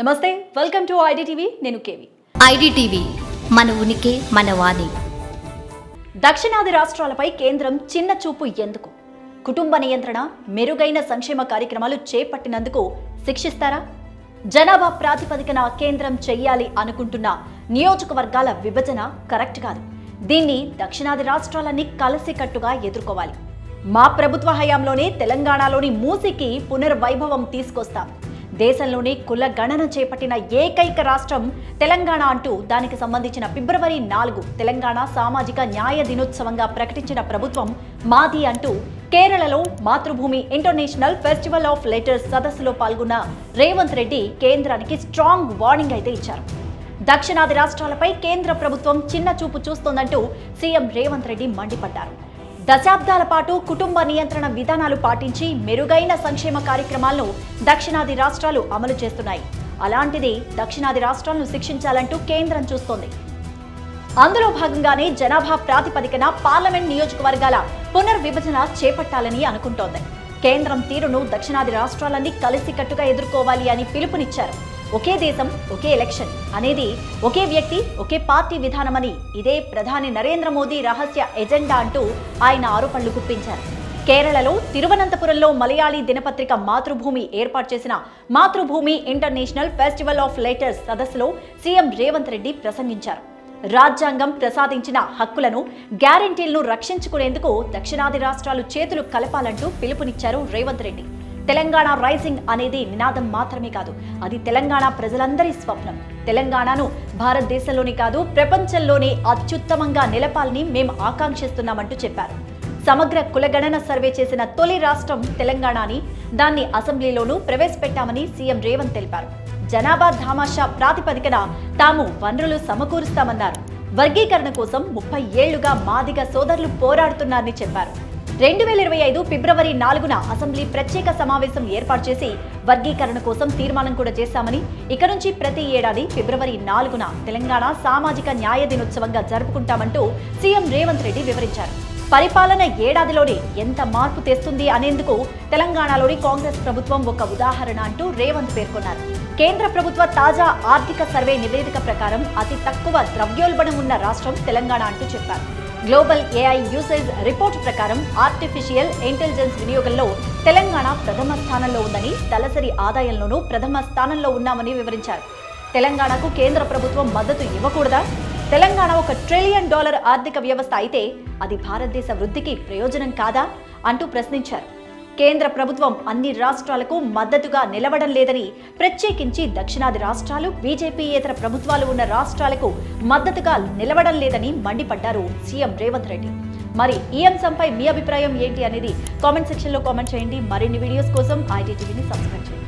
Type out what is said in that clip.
నమస్తే welcome to IDTV నేను KV. IDTV మన ఉనికి మన వాణి. దక్షిణాది రాష్ట్రాలపై కేంద్రం చిన్న చూపు ఎందుకు? కుటుంబ నియంత్రణ మెరుగైన సంక్షేమ కార్యక్రమాలు చేపట్టినందుకు శిక్షిస్తారా? జనాభా ప్రాతిపదికన కేంద్రం చెయ్యాలి అనుకుంటున్న నియోజకవర్గాల విభజన కరెక్ట్ కాదు. దీన్ని దక్షిణాది రాష్ట్రాలన్నీ కలిసికట్టుగా ఎదుర్కోవాలి. మా ప్రభుత్వ హయాంలోనే తెలంగాణలోని మూసికి పునర్వైభవం తీసుకొస్తాం. దేశంలోనే కుల గణన చేపట్టిన ఏకైక రాష్ట్రం తెలంగాణ అంటూ దానికి సంబంధించిన ఫిబ్రవరి నాలుగు తెలంగాణ సామాజిక న్యాయ దినోత్సవంగా ప్రకటించిన ప్రభుత్వం మాది అంటూ కేరళలో మాతృభూమి ఇంటర్నేషనల్ ఫెస్టివల్ ఆఫ్ లెటర్స్ సదస్సులో పాల్గొన్న రేవంత్ రెడ్డి కేంద్రానికి స్ట్రాంగ్ వార్నింగ్ అయితే ఇచ్చారు. దక్షిణాది రాష్ట్రాలపై కేంద్ర ప్రభుత్వం చిన్న చూపు చూస్తోందంటూ సీఎం రేవంత్ రెడ్డి మండిపడ్డారు. దశాబ్దాల పాటు కుటుంబ నియంత్రణ విధానాలు పాటించి మెరుగైన సంక్షేమ కార్యక్రమాలను దక్షిణాది రాష్ట్రాలు అమలు చేస్తున్నాయి. అలాంటిది దక్షిణాది రాష్ట్రాలను శిక్షించాలంటూ కేంద్రం చూస్తోంది. అందులో భాగంగానే జనాభా ప్రాతిపదికన పార్లమెంట్ నియోజకవర్గాల పునర్విభజన చేపట్టాలని అనుకుంటోంది. కేంద్రం తీరును దక్షిణాది రాష్ట్రాలన్నీ కలిసికట్టుగా ఎదుర్కోవాలి అని పిలుపునిచ్చారు. ఒకే దేశం ఒకే ఎలక్షన్ అనేది ఒకే వ్యక్తి ఒకే పార్టీ విధానమని ఇదే ప్రధాని నరేంద్ర మోదీ రహస్య ఎజెండా అంటూ ఆయన ఆరోపణలు గుప్పించారు. కేరళలో తిరువనంతపురంలో మలయాళీ దినపత్రిక మాతృభూమి ఏర్పాటు చేసిన Mathrubhumi international festival of letters సదస్సులో సీఎం రేవంత్ రెడ్డి ప్రసంగించారు. రాజ్యాంగం ప్రసాదించిన హక్కులను గ్యారంటీలను రక్షించుకునేందుకు దక్షిణాది రాష్ట్రాలు చేతులు కలపాలంటూ పిలుపునిచ్చారు రేవంత్ రెడ్డి. తెలంగాణ రైజింగ్ అనేది నినాదం మాత్రమే కాదు. అది తెలంగాణ ప్రజలందరి స్వప్నం. తెలంగాణను భారతదేశంలోనే కాదు ప్రపంచంలోనే అత్యుత్తమంగా నిలపాలని మేము ఆకాంక్షిస్తున్నామంటూ చెప్పారు. సమగ్ర కులగణన సర్వే చేసిన తొలి రాష్ట్రం తెలంగాణ అని దాన్ని అసెంబ్లీలోనూ ప్రవేశపెట్టామని సీఎం రేవంత్ తెలిపారు. జనాభా ధామాషా ప్రాతిపదికన తాము వనరులు సమకూరుస్తామన్నారు. వర్గీకరణ కోసం ముప్పై ఏళ్ళుగా మాదిగ సోదరులు పోరాడుతున్నారని చెప్పారు. రెండు వేల ఇరవై ఐదు ఫిబ్రవరి నాలుగున అసెంబ్లీ ప్రత్యేక సమావేశం ఏర్పాటు చేసి వర్గీకరణ కోసం తీర్మానం కూడా చేశామని ఇక నుంచి ప్రతి ఏడాది ఫిబ్రవరి నాలుగున తెలంగాణ సామాజిక న్యాయ దినోత్సవంగా జరుపుకుంటామంటూ సీఎం రేవంత్ రెడ్డి వివరించారు. పరిపాలన ఏడాదిలోనే ఎంత మార్పు తెస్తుంది అనేందుకు తెలంగాణలోని కాంగ్రెస్ ప్రభుత్వం ఒక ఉదాహరణ అంటూ రేవంత్ పేర్కొన్నారు. కేంద్ర ప్రభుత్వ తాజా ఆర్థిక సర్వే నివేదిక ప్రకారం అతి తక్కువ ద్రవ్యోల్బణం ఉన్న రాష్ట్రం తెలంగాణ అంటూ చెప్పారు. గ్లోబల్ ఏఐ యూసేజ్ రిపోర్ట్ ప్రకారం ఆర్టిఫిషియల్ ఇంటెలిజెన్స్ వినియోగంలో తెలంగాణ ప్రథమ స్థానంలో ఉందని తలసరి ఆదాయంలోనూ ప్రథమ స్థానంలో ఉన్నామని వివరించారు. తెలంగాణకు కేంద్ర ప్రభుత్వం మద్దతు ఇవ్వకూడదా? తెలంగాణ ఒక ట్రిలియన్ డాలర్ ఆర్థిక వ్యవస్థ అయితే అది భారతదేశ వృద్ధికి ప్రయోజనం కాదా? అంటూ ప్రశ్నించారు. కేంద్ర ప్రభుత్వం అన్ని రాష్ట్రాలకు మద్దతుగా నిలవడం లేదని ప్రత్యేకించి దక్షిణాది రాష్ట్రాలు బీజేపీయేతర ప్రభుత్వాలు ఉన్న రాష్ట్రాలకు మద్దతుగా నిలవడం లేదని మండిపడ్డారు సీఎం రేవంత్ రెడ్డి. మరి ఈ అంశంపై మీ అభిప్రాయం ఏంటి అనేది కామెంట్ సెక్షన్లో కామెంట్ చేయండి. మరిన్ని వీడియోస్ కోసం ఐటీటీవీని సబ్స్క్రైబ్